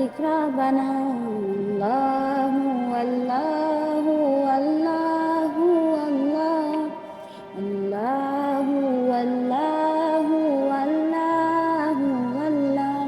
মালিক রাবানা আল্লাহু আল্লাহু আল্লাহু আল্লাহ আল্লাহু আল্লাহু আল্লাহু আল্লাহ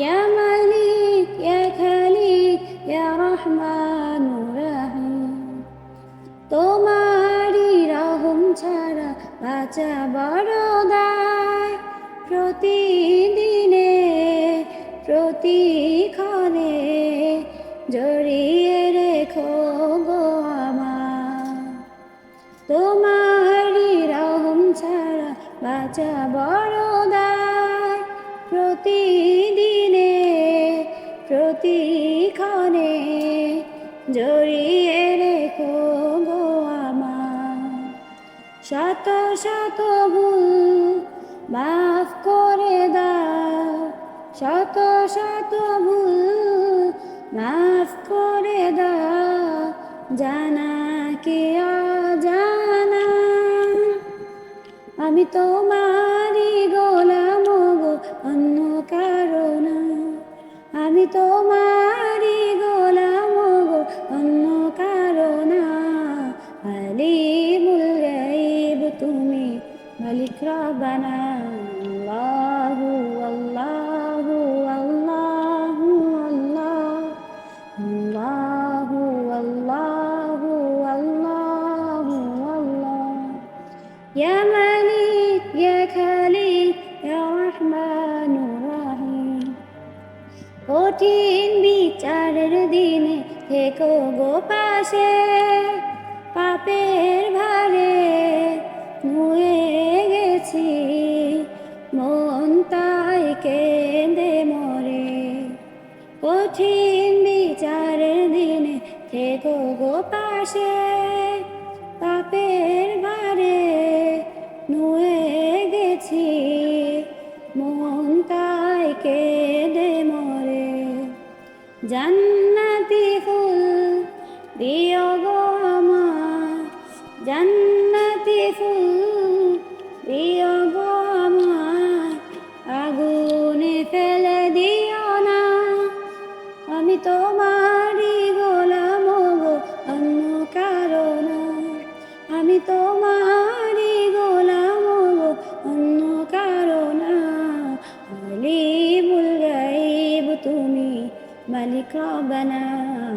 ইয়া মালিক ইয়া খালিক ইয়া রহমান রহিম রহম ছাড়া বাঁচা বড় দায়। প্রতিদিনে প্রতিক্ষণে জড়িয়ে রেখো গো আমার। রহম ছাড়া বাঁচা বড় দায়। প্রতিদিনে প্রতিক্ষণে জড়িয়ে রেখো গো আমার। শত শত ভুল মাফ করে দাও শত শত ভুল মাফ করে দাও, জানা কে অজানা? আমি তোমারি গোলাম গো, অন্য কারণ আমি তোমারি গোলাম গো, অন্য কারণ আলিমুল গাইব তুমি মালিক রব্বানা। ইয়া মালিক ইয়া খালিক ইয়া রহমানুর রহিম কঠিন বিচারের দিনে থেকো গো পাশে, পাপের ভারে নুয়ে গেছি, মন তাই কেঁদে মরে। কঠিন বিচারের দিনে থেকো গো পাশে তাই কেঁদে মরে। জান্নাতি ফুল দিও গো আমার। জান্নাতি ফুল দিও গো আগুনে ফেলে দিও না। আমি তোমারই গোলাম অন্য কারণ আমি তোমারই আলিমুল